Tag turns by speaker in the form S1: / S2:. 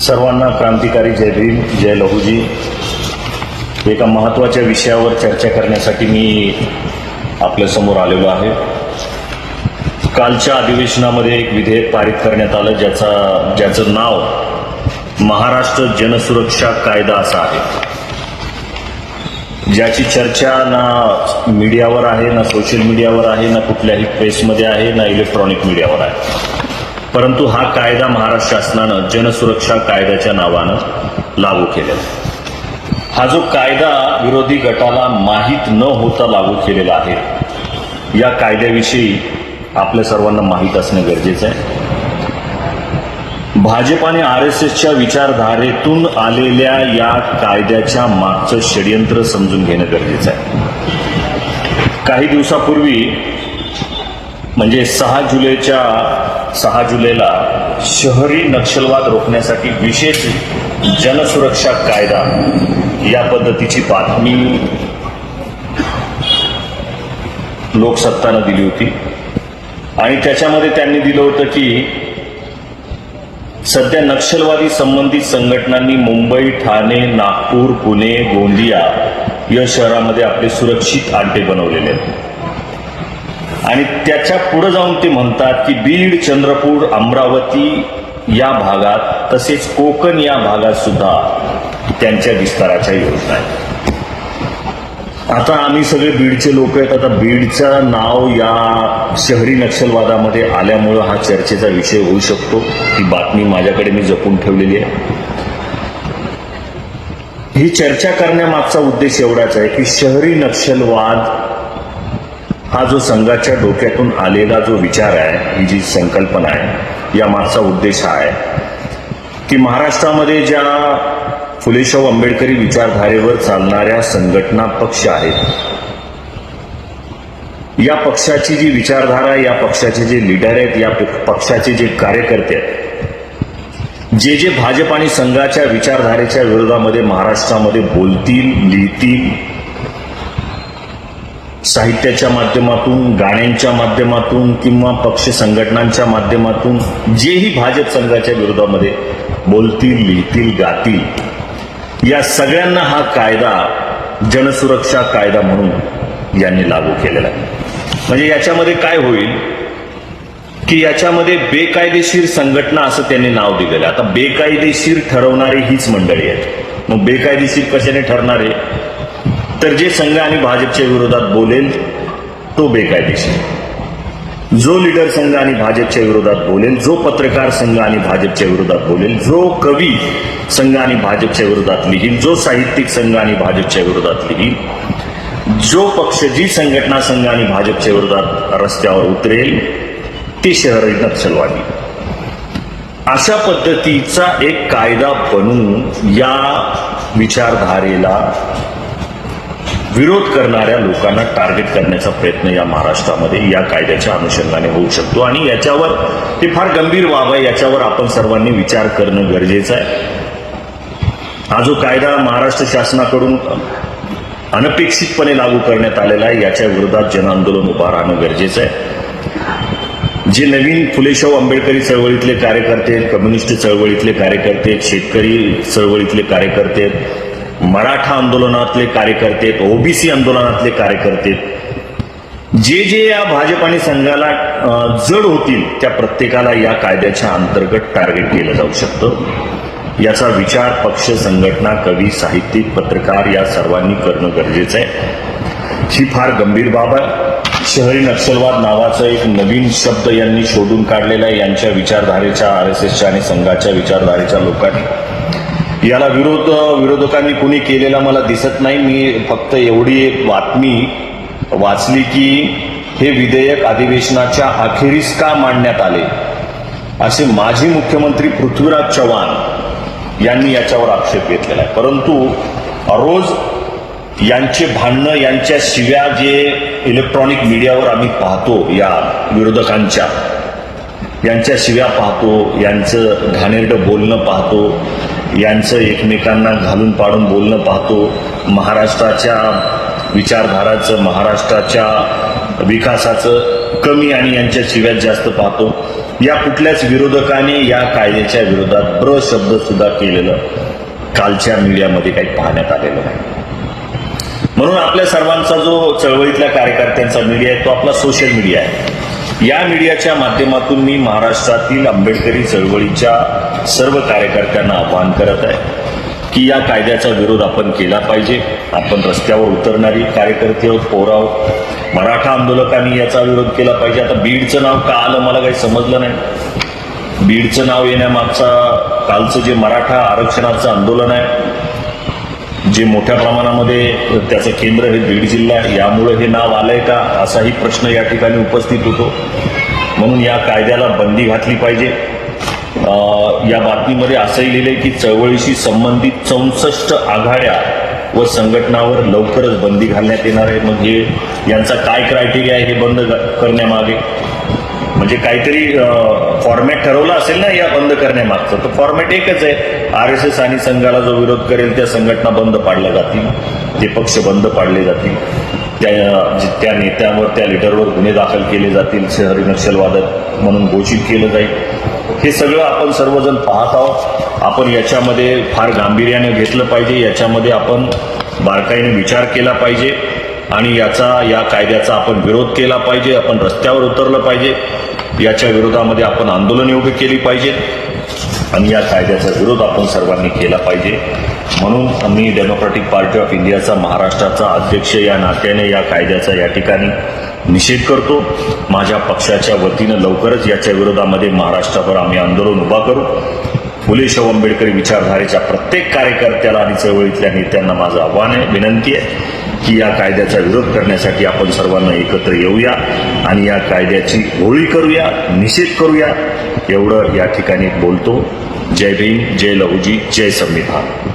S1: सर्वांना क्रांतिकारी जय भीम जय लहूजी. एका महत्त्वाच्या विषयावर चर्चा करण्यासाठी मी आपल्यासमोर आलेलो आहे. कालच्या अधिवेशनामध्ये एक विधेयक पारित करण्यात आलं ज्याचा ज्याचं नाव महाराष्ट्र जनसुरक्षा कायदा असा आहे. ज्याची चर्चा ना मीडियावर आहे ना सोशल मीडियावर आहे ना कुठल्याही प्रेसमध्ये आहे ना इलेक्ट्रॉनिक मीडियावर आहे. परंतु हा कायदा महाराष्ट्र शासनानं जनसुरक्षा कायद्याच्या नावानं लागू केलेला हा जो कायदा विरोधी गटाला माहीत न होता लागू केलेला आहे या कायद्याविषयी आपल्या सर्वांना माहीत असणं गरजेचं आहे. भाजप आणि आर एस एसच्या विचारधारेतून आलेल्या या कायद्याच्या मागचं षडयंत्र समजून घेणं गरजेचं आहे. काही दिवसापूर्वी म्हणजे सहा जुलैच्या सहा जुलैला शहरी नक्षलवाद रोखण्यासाठी विशेष जनसुरक्षा कायदा या पद्धतीची बातमी लोकसत्तानं दिली होती. आणि त्याच्यामध्ये त्यांनी दिलं होतं की सध्या नक्षलवादी संबंधित संघटनांनी मुंबई ठाणे नागपूर पुणे गोंदिया या शहरामध्ये आपले सुरक्षित अड्डे बनवलेले आहेत. आणि त्याच्या पुढे जाऊन ते म्हणतात की बीड चंद्रपूर अमरावती या भागात तसेच कोकण या भागात सुद्धा त्यांच्या विस्ताराच्या योजना आहेत. आता आम्ही सगळे बीडचे लोक आहेत. आता बीडचं नाव या शहरी नक्षलवादामध्ये आल्यामुळं हा चर्चेचा विषय होऊ शकतो. ही बातमी माझ्याकडे मी जपून ठेवलेली आहे. ही चर्चा करण्यामागचा उद्देश एवढाच आहे की शहरी नक्षलवाद हा जो संघाच्या डोक्यातून आलेला जो विचार आहे ही जी संकल्पना आहे या मागचा उद्देश हा आहे की महाराष्ट्रामध्ये ज्या फुलेशाहू आंबेडकरी विचारधारेवर चालणाऱ्या संघटना पक्ष आहेत या पक्षाची जी विचारधारा या पक्षाचे जे लीडर आहेत या पक्षाचे जे कार्यकर्ते आहेत जे जे भाजप आणि संघाच्या विचारधारेच्या विरोधामध्ये महाराष्ट्रामध्ये बोलतील लिहितील साहित्याच्या माध्यमातून गाण्यांच्या माध्यमातून किंवा पक्ष संघटनांच्या माध्यमातून जेही भाजप संघाच्या विरोधामध्ये बोलतील लिहितील गातील या सगळ्यांना हा कायदा जनसुरक्षा कायदा म्हणून यांनी लागू केलेला आहे. म्हणजे याच्यामध्ये काय होईल? की याच्यामध्ये बेकायदेशीर संघटना असं त्यांनी नाव दिलेलं आहे. आता बेकायदेशीर ठरवणारी हीच मंडळी आहेत. मग बेकायदेशीर कशाने ठरणारे तर जे संघ आणि भाजपच्या विरोधात बोलेल तो बेकायदेशीर. जो लीडर संघ आणि भाजपच्या विरोधात बोलेल जो पत्रकार संघ आणि भाजपच्या विरोधात बोलेल जो कवी संघ आणि भाजपच्या विरोधात लिहील जो साहित्यिक संघ आणि भाजपच्या विरोधात लिहील जो पक्ष जी संघटना संघ आणि भाजपच्या विरोधात रस्त्यावर उतरेल ती शहरी नक्षलवादी. अशा पद्धतीचा एक कायदा बनवून या विचारधारेला विरोध करणाऱ्या लोकांना टार्गेट करण्याचा प्रयत्न या महाराष्ट्रामध्ये या कायद्याच्या अनुषंगाने होऊ शकतो. आणि याच्यावर ते फार गंभीर बाब आहे. याच्यावर आपण सर्वांनी विचार करणं गरजेचं आहे. हा जो कायदा महाराष्ट्र शासनाकडून अनपेक्षितपणे लागू करण्यात आलेला आहे याच्या विरोधात जनआंदोलन उभं राहणं गरजेचं आहे. जे नवीन फुलेशाहू आंबेडकरी चळवळीतले कार्यकर्ते आहेत कम्युनिस्ट चळवळीतले कार्यकर्ते आहेत शेतकरी चळवळीतले कार्यकर्ते आहेत मराठा आंदोलनातले कार्यकर्ते आहेत ओबीसी आंदोलनातले कार्यकर्ते आहेत. जे जे या भाजप आणि संघाला जड होतील त्या प्रत्येकाला या कायद्याच्या अंतर्गत टार्गेट केलं जाऊ शकतं. याचा विचार पक्ष संघटना कवी साहित्यिक पत्रकार या सर्वांनी करणं गरजेचं आहे. ही फार गंभीर बाब आहे. शहरी नक्षलवाद नावाचा एक नवीन शब्द यांनी शोधून काढलेला आहे. यांच्या विचारधारेच्या आर एस एसच्या आणि संघाच्या विचारधारेच्या लोकांनी. याला विरोध विरोधकांनी कुणी केलेला मला दिसत नाही. मी फक्त एवढी एक बातमी वाचली की हे विधेयक अधिवेशनाच्या अखेरीस का मांडण्यात आले? असे माजी मुख्यमंत्री पृथ्वीराज चव्हाण यांनी याच्यावर आक्षेप घेतलेला आहे. परंतु रोज यांचे भांडणं यांच्या शिव्या जे इलेक्ट्रॉनिक मीडियावर आम्ही पाहतो या विरोधकांच्या यांच्या शिव्या पाहतो यांचं घाणेरडं बोलणं पाहतो यांचं एकमेकांना घालून पाडून बोलणं पाहतो. महाराष्ट्राच्या विचारधाराचं महाराष्ट्राच्या विकासाचं कमी आणि यांच्या शिव्यात जास्त पाहतो. या कुठल्याच विरोधकाने या कायद्याच्या विरोधात ब्र शब्द सुद्धा केलेलं कालच्या मीडियामध्ये काही पाहण्यात आलेलं नाही. म्हणून आपल्या सर्वांचा जो चळवळीतल्या कार्यकर्त्यांचा मीडिया आहे तो आपला सोशल मीडिया आहे. या मीडियाच्या माध्यमातून मी महाराष्ट्रातील आंबेडकरी चळवळीच्या सर्व कार्यकर्त्यांना आवाहन करत आहे की या कायद्याचा विरोध आपण केला पाहिजे. आपण रस्त्यावर उतरणारी कार्यकर्ते आहोत पोरं आहोत. मराठा आंदोलकांनी याचा विरोध केला पाहिजे. आता बीडचं नाव का आलं मला काही समजलं नाही. बीडचं नाव येण्यामागचा कालचं जे मराठा आरक्षणाचं आंदोलन आहे जे मोठ्या प्रमाणामध्ये त्याचं केंद्र हे बीड जिल्हा आहे यामुळे हे नाव आलंय का असाही प्रश्न या ठिकाणी उपस्थित होतो. म्हणून या कायद्याला बंदी घातली पाहिजे. या बातमीमध्ये असंही लिहिलंय की चळवळीशी संबंधित चौसष्ट आघाड्या व संघटनावर लवकरच बंदी घालण्यात येणार आहे. मग हे यांचा काय क्रायटेरिया आहे हे बंद करण्यामागे? म्हणजे काहीतरी फॉर्मॅट ठरवला असेल ना या बंद करण्यामागचं. तर फॉर्मॅट एकच आहे. आर एस एस आणि संघाला जो विरोध करेल त्या संघटना बंद पाडल्या जातील. ते पक्ष बंद पाडले जातील. त्या त्या नेत्यांवर त्या लिडरवर गुन्हे दाखल केले जातील. शहरी नक्षलवादक म्हणून घोषित केलं जाईल. हे सगळं आपण सर्वजण पाहत आहोत. आपण याच्यामध्ये फार गांभीर्याने घेतलं पाहिजे. याच्यामध्ये आपण बारकाईने विचार केला पाहिजे. आणि याचा या कायद्याचा आपण विरोध केला पाहिजे. आपण रस्त्यावर उतरलं पाहिजे. याच्या विरोधामध्ये आपण आंदोलन उभी केली पाहिजेत आणि या कायद्याचा विरोध आपण सर्वांनी केला पाहिजे. म्हणून मी डेमोक्रॅटिक पार्टी ऑफ इंडियाचा महाराष्ट्राचा अध्यक्ष या नात्याने या कायद्याचा या ठिकाणी निषेध करतो. माझ्या पक्षाच्या वतीनं लवकरच याच्या विरोधामध्ये महाराष्ट्राभर आम्ही आंदोलन उभा करू. फुले शाहू आंबेडकरी विचारधारेच्या प्रत्येक कार्यकर्त्याला आणि चळवळीतल्या नेत्यांना माझं आव्हान आहे विनंती आहे की या कायद्याचा विरोध करण्यासाठी आपण सर्वांना एकत्र येऊया आणि या कायद्याची होळी करूया निषेध करूया. एवढं या ठिकाणी बोलतो. जय भीम जय लहूजी जय संविधान.